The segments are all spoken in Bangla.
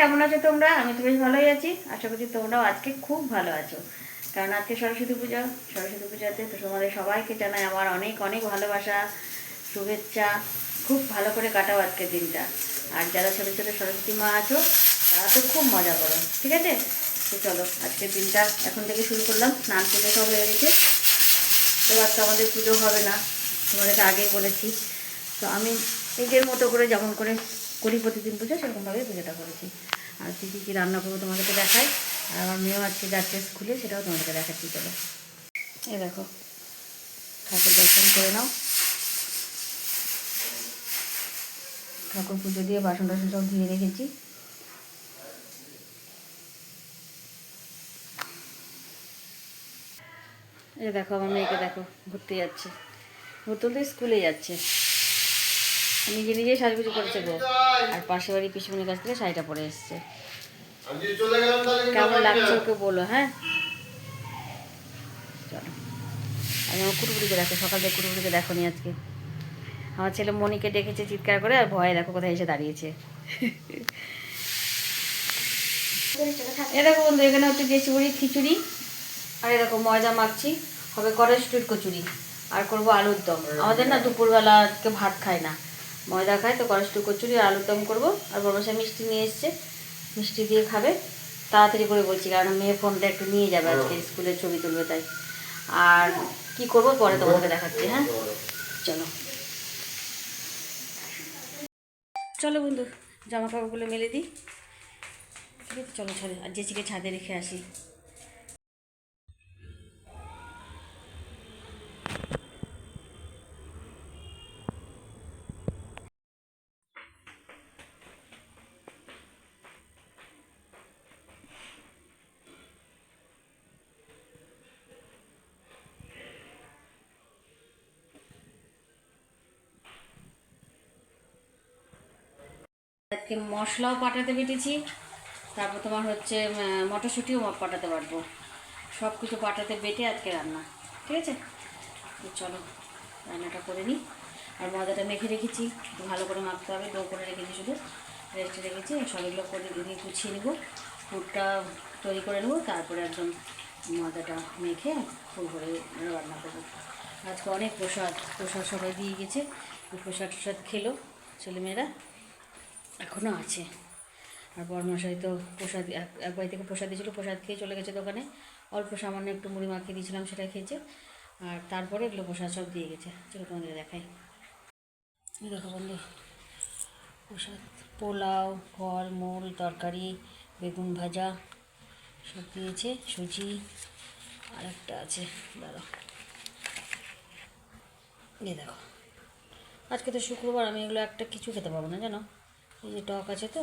কেমন আছো তোমরা? আমি তো বেশ ভালোই আছি। আশা করছি তোমরাও আজকে খুব ভালো আছো। কারণ আজকে সরস্বতী পুজো। সরস্বতী পূজাতে তো তোমাদের সবাইকে জানাই আমার অনেক অনেক ভালোবাসা, শুভেচ্ছা। খুব ভালো করে কাটাও আজকের দিনটা। আর যারা ছোটো ছোটো সরস্বতী মা আছো, তারা তো খুব মজা করো। ঠিক আছে? তো চলো, আজকের দিনটা এখন থেকে শুরু করলাম। স্নান পুজো সব হয়ে গেছে। এবার তো আমাদের পুজো হবে না। তোমাদেরকে আগেই বলেছি। তো আমি নিজের মতো করে যেমন করে করি প্রতিদিন পুজো সেরকমভাবে পুজোটা করেছি। আর কী কী কী রান্না করব তোমাদেরকে দেখাই। আর আমার মেয়েও আজকে যাচ্ছে স্কুলে, সেটাও তোমাদেরকে দেখাচ্ছি, চলো। এ দেখো, ঠাকুর দর্শন করে নাও। ঠাকুর পুজো দিয়ে বাসন টাসন সব ধুয়ে রেখেছি। এই দেখো, আমার মেয়েকে দেখো, ঘুরতে যাচ্ছে। ঘুরতে স্কুলে যাচ্ছে। নিজে নিজেই সাজগুজু করেছে গো আর পাশে বাড়ি পিছনের কাছ থেকে শাড়িটা পরে এসছে। কেমন লাগছে ওকে বলো হ্যাঁ? চলো। আমি আমার কুটুকুটিকে দেখো সকাল থেকে কুটুকুটিকে দেখো নি আজকে। আমার ছেলে মনিকে ডেকেছে চিৎকার করে আর ভয়ে দেখো কোথায় এসে দাঁড়িয়েছে। এ দেখো বন্ধু, এখানে হচ্ছে দেশি খিচুড়ি। আর এরকম ময়দা মাখছি। হবে কড়াইশুটির কচুরি। আর করব আলুর দম। আমাদের না দুপুরবেলা আজকে ভাত খায় না। ময়দা খায় তো কড়াইশুটির কচুরি আর আলুর দম করব। আর বড়মশাই মিষ্টি নিয়ে এসছে মিষ্টি দিয়ে খাবে। তাড়াতাড়ি করে বলছি কারণ মেয়ে ফোনটা একটু নিয়ে যাবে আজকে স্কুলে ছবি তুলবে তাই। আর কি করব পরে তোমাকে দেখাচ্ছি হ্যাঁ? চলো। চলো বন্ধু জামা কাপড়গুলো মেলে দিই। ঠিক আছে চলো ছাদে আর জেসিকে ছাদে রেখে আসি। আজকে মশলাও পাঠাতে বেটেছি তারপর তোমার হচ্ছে মটরশুঁটিও পাঠাতে পারব। সব কিছু পাঠাতে বেটে আজকে রান্না, ঠিক আছে? চলো, রান্নাটা করে নিই। আর ময়দাটা মেখে রেখেছি, ভালো করে মাখতে হবে, ডো করে রেখেছি শুধু। রেস্টে রেখেছি সব সবগুলো করে দিয়ে গুছিয়ে নেব। ফুটটা তৈরি করে নেব, তারপরে একদম ময়দাটা মেখে ফুল করে রান্না করব। আজকে অনেক প্রসাদ প্রসাদ সবাই দিয়ে গেছে প্রসাদ টসাদ খেলো ছেলেমেয়েরা। এখনও আছে। আর বরমশাই তো প্রসাদ, এক বাড়ি থেকে প্রসাদ দিয়েছিলো, প্রসাদ খেয়ে চলে গেছে দোকানে। অল্প সামান্য একটু মুড়ি মাখিয়ে দিয়েছিলাম সেটা খেয়েছে। আর তারপরে এগুলো প্রসাদ সব দিয়ে গেছে। চলো তোমাদের দেখাই। দেখো বন্ধু, প্রসাদ। পোলাও ফল মূল, তরকারি, বেগুন ভাজা সব দিয়েছে, সুজি আর একটা আছে। দাঁড়াও। এই দেখো। আজকে তো শুক্রবার, আমি এগুলো একটা কিছু খেতে পারব না, জানো? এই যে টক আছে তো,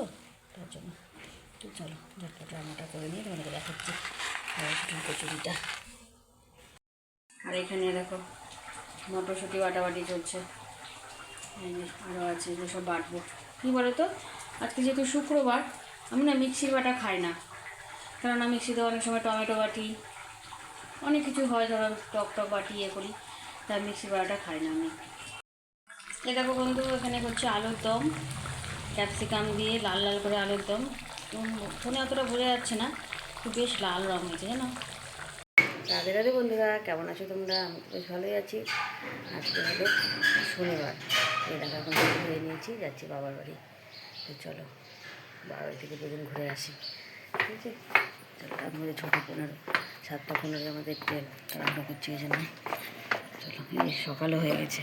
তার জন্য। তো চলো, ঝটপট রান্নাটা করে নিয়ে তোমাদেরকে দেখাচ্ছি কচুরিটা আর এখানে দেখো, মটরশুঁটি বাটাবাটি চলছে। আরও আছে এগুলো সব বাটবো। কী বলো তো আজকে যেহেতু শুক্রবার, আমি না মিক্সির বাটা খাই না। কারণ কেননা মিক্সিতে অনেক সময় টমেটো বাটি, অনেক কিছু হয় ধরো, টক টক বাটি ইয়ে করি, তাই মিক্সির বাটাটা খাই না আমি। এ দেখো বন্ধু, এখানে হচ্ছে আলুর দম। ক্যাপসিকাম দিয়ে লাল লাল করে আলুর দম। ফোনে অতটা বোঝা যাচ্ছে না খুব বেশ লাল রঙ হয়েছে, জানো? রাধে রাধে বন্ধুরা, কেমন আছো তোমরা? আমি তো বেশ ভালোই আছি। আজকে হলো শনিবার। দেখা, এখন ঘুরে নিয়েছি, যাচ্ছি বাবার বাড়ি। তো চলো, বাবার বাড়ি থেকে দুদিন ঘুরে আসি। ঠিক আছে? চলো, তার মধ্যে ছটা পনেরো, সাতটা পনেরো আমাদের ট্রেন রান্না করছি, এই জন্য। চলো সকালও হয়ে গেছে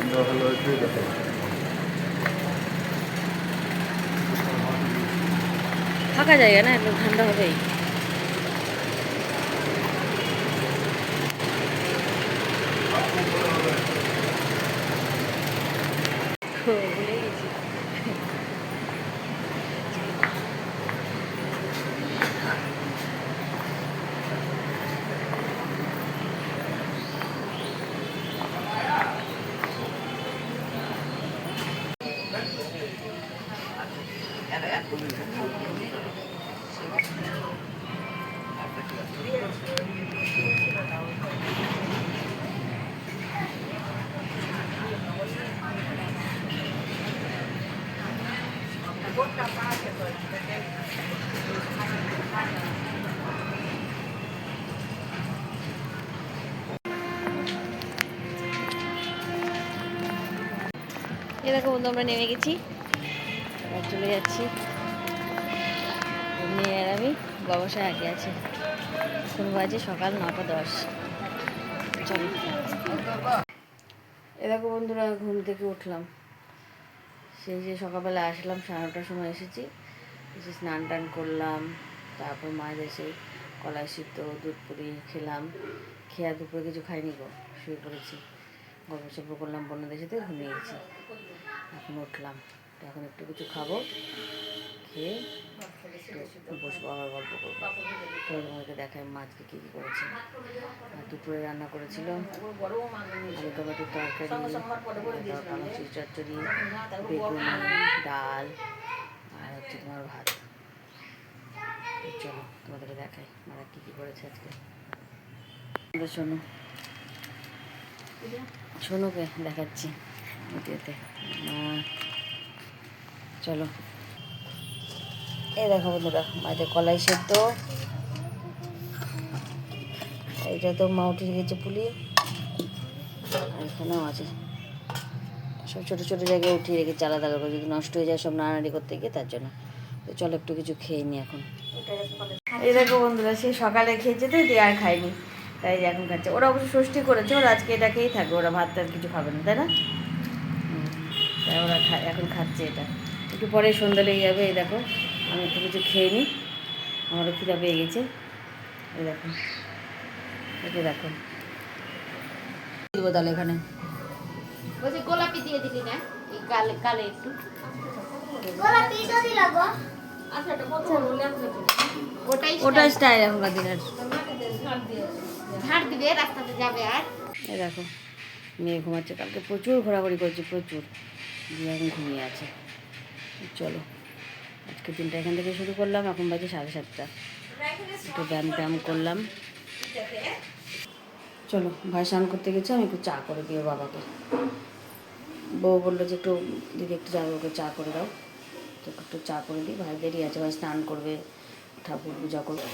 আমরা ভালো আছি, দেখো। ফাঁকা জায়গা না একটু ঠান্ডা হবেই। এ দেখো বন্ধু, আমরা নেমে গেছি। এবার চলে যাচ্ছি। মেয়ে আর আমি ব্যবসায় আগে আছে। এখন বাজে সকাল নটা দশ। চল। এ দেখো বন্ধুরা, ঘুম থেকে উঠলাম। সেই যে সকালবেলা আসলাম, সাড়ে নটার সময় এসেছি। এসে স্নান টান করলাম, তারপর মাঝ এসে কলাই সিদ্ধ, দুধ পুরি খেলাম। খেয়ে দুপুরে কিছু খাইনি গো, শুয়ে পড়েছি। গল্প সল্প করলাম বন্ধুদের সাথে ঘুমিয়ে গেছি এখন উঠলাম এখন একটু কিছু খাব, খেয়ে বসবো গল্প করব তো তোমাদেরকে দেখায় মা আজকে কী কী করেছে। আর দুপুরে রান্না করেছিল আলু তরকারি চচ্চড়ি বেগুনি, ডাল আর হচ্ছে তোমার ভাত। চলো তোমাদেরকে দেখাই মারা কী কী করেছে আজকে? শোনো শোনোকে দেখাচ্ছি। চলো। এই দেখো বন্ধুরা মাঝে কলাই সেদ্ধ। এইটা তো মা উঠে গেছে পুলি। আর এখানেও আছে। সব ছোটো ছোটো জায়গায় উঠিয়ে রেখেছি আলাদা আলাদা করে। যদি নষ্ট হয়ে যায় সব নাড়ানাড়ি করতে গিয়ে তার জন্য। তো চলো একটু কিছু খেয়ে নি এখন। এই দেখো বন্ধুরা সে সকালে খেয়েছে তো দিয়ে আর খায়নি। তাই যে এখন খাচ্ছে। ওরা অবশ্য ষষ্ঠী করেছে ওরা আজকে এটা খেয়েই থাকবে। ওরা ভাত টাত কিছু খাবে না তাই না? তাই ওরা এখন খাচ্ছে এটা। একটু পরে সন্ধ্যা লেগে যাবে এই দেখো। আমি একটু কিছু খেয়ে নিই। আমারও খিদা পেয়ে গেছে। এই দেখো। এটা দেখো। দিব তাহলে এখানে। বলছি গোলাপি দিয়ে দিলি না? এই কালে কালে একটু। ওটাই স্টাইল। এখনকার দিনের ঝাড় দিবে রাস্তাতে যাবে আর। এই দেখো। মেয়ে ঘুমাচ্ছে। কালকে প্রচুর ঘোরাঘুরি করছে প্রচুর। দিয়ে এখন ঘুমিয়ে আছে। চলো। আজকে দিনটা এখান থেকে শুরু করলাম, এখন বাজে সাড়ে সাতটা। একটু ব্যায়াম ট্যায়াম করলাম। চলো, ভাই স্নান করতে গেছি, আমি একটু চা করে দিও বাবাকে। বউ বলল যে একটু দিদি একটু যাবে, ওকে চা করে দাও। তো একটু চা করে দিই, ভাই দেরি আছে, ভাই স্নান করবে, ঠাকুর পূজা করবে।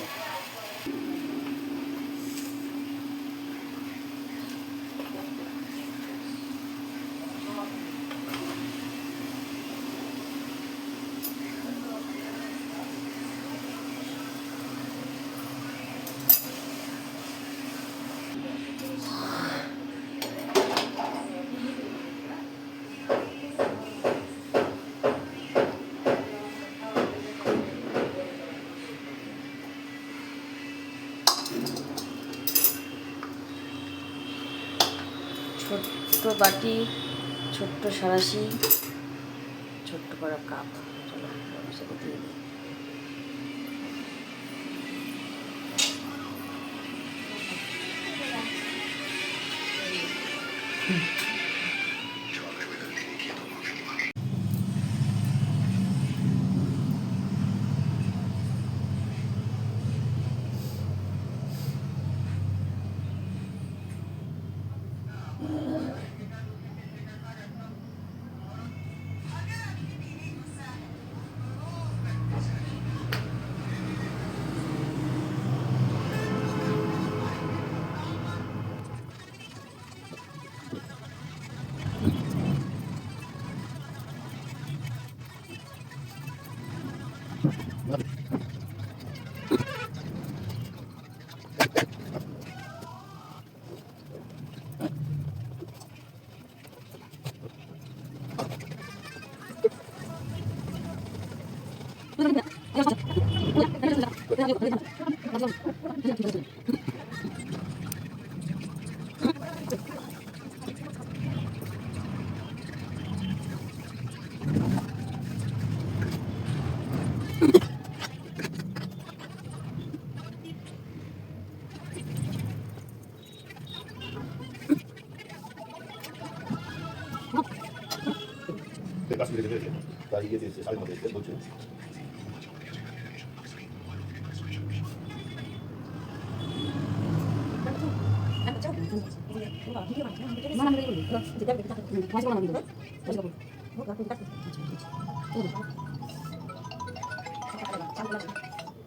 ছোট্ট বাটি ছোট্ট সারাশি ছোট্ট করা কাপ। চলো সেটা দিয়ে দিই। 이게 됐어요. 잘못됐어요. 뭐죠?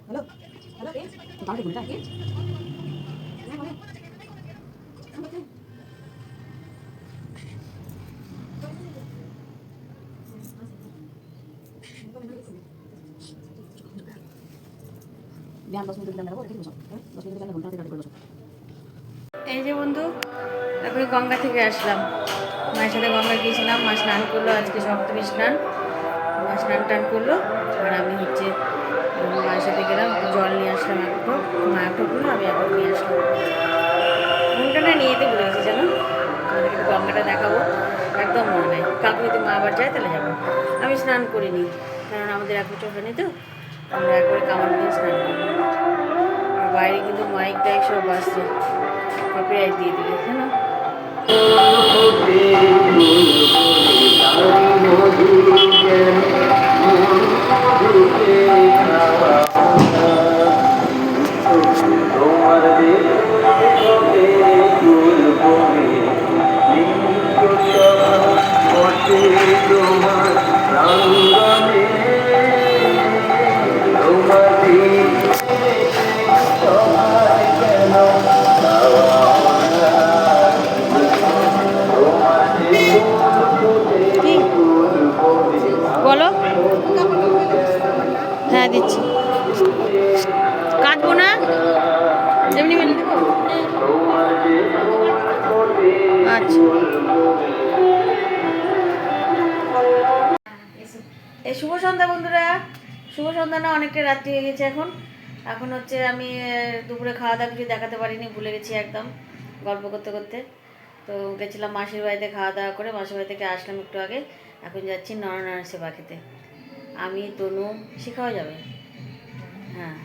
Hello? Hello, yes? বলছে এই যে বন্ধু তারপরে গঙ্গা থেকে আসলাম। মায়ের সাথে গঙ্গা গিয়েছিলাম মা স্নান করল আজকে সপ্তমী স্নান। মা স্নান টান করল আর আমি হচ্ছে মায়ের সাথে গেলাম জল নিয়ে আসলাম এক ঠোক মা এক ঠোক নিলো, আমি ঠোক নিয়ে আসলাম। ঘুমটা না নিয়ে যেতে ভুলে গেছি জানো? তোমাদেরকে গঙ্গাটা দেখাবো। একদম মনে নেই। কালকে যদি মা আবার যায় তাহলে যাব। আমি স্নান করিনি কারণ আমাদের এক বছর হয়নি তো। আমরা একবার কামড় দিয়ে স্নান আর বাইরে কিন্তু মাইক টাইক সব বাজছে। কপিরাইট দিয়ে দিবে জানো এই শুভ সন্ধ্যা বন্ধুরা। শুভ সন্ধ্যা না, অনেকটা রাত্রি হয়ে গেছে এখন। এখন হচ্ছে আমি দুপুরে খাওয়া দাওয়া কিছু দেখাতে পারিনি, ভুলে গেছি একদম গল্প করতে করতে। তো গেছিলাম মাসির বাড়িতে খাওয়া দাওয়া করে, মাসির বাড়ি থেকে আসলাম একটু আগে। এখন যাচ্ছি নরনারায়ণ সেবা খেতে। আমি, তনু শিখাও যাবে? হ্যাঁ।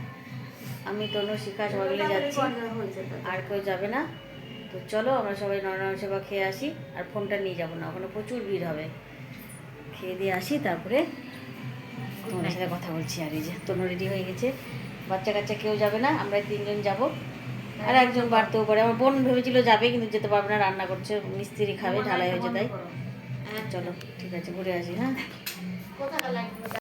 আমি, তনু, শিখা সবাই যাচ্ছি। আর কেউ যাবে না? তো চলো, আমরা সবাই নরনারায়ণ সেবা খেয়ে আসি। আর ফোনটা নিয়ে যাব না, ওখানে প্রচুর ভিড় হবে। খেয়ে দিয়ে আসি, তারপরে তোমাদের সাথে কথা বলছি আর এই যে তনু রেডি হয়ে গেছে? বাচ্চা কাচ্চা কেউ যাবে না আমরা তিনজন যাব। আর একজন বাড়তেও পারে। আমার বোন ভেবেছিল যাবে কিন্তু যেতে পারবে না রান্না করছে মিস্ত্রি খাবে ঢালাই হয়েছে তাই। চলো ঠিক আছে ঘুরে আসি হ্যাঁ?